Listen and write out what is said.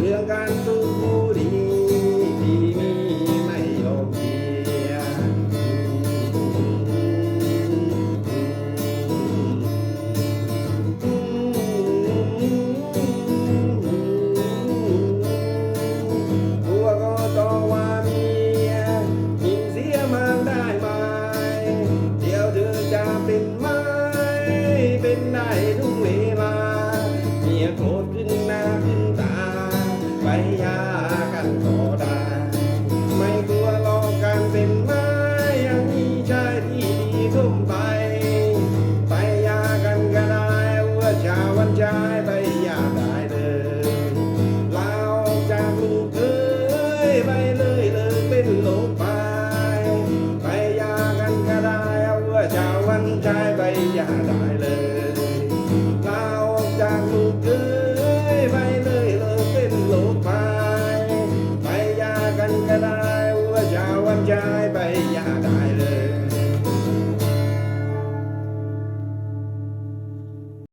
เรื่องการดูากันก็ได้ ไม่กลัวหลอกกันเป็นไม้ยังมีชายที่ดีทุ่มไป ไปยากันก็ได้ว่าชาวันชายไปยาได้เลยเราออกจากมึเอ้ยไปเลยเลิกเป็นลกไป ไปยากันก็ได้ว่าชาวันชายไปยาได้เลย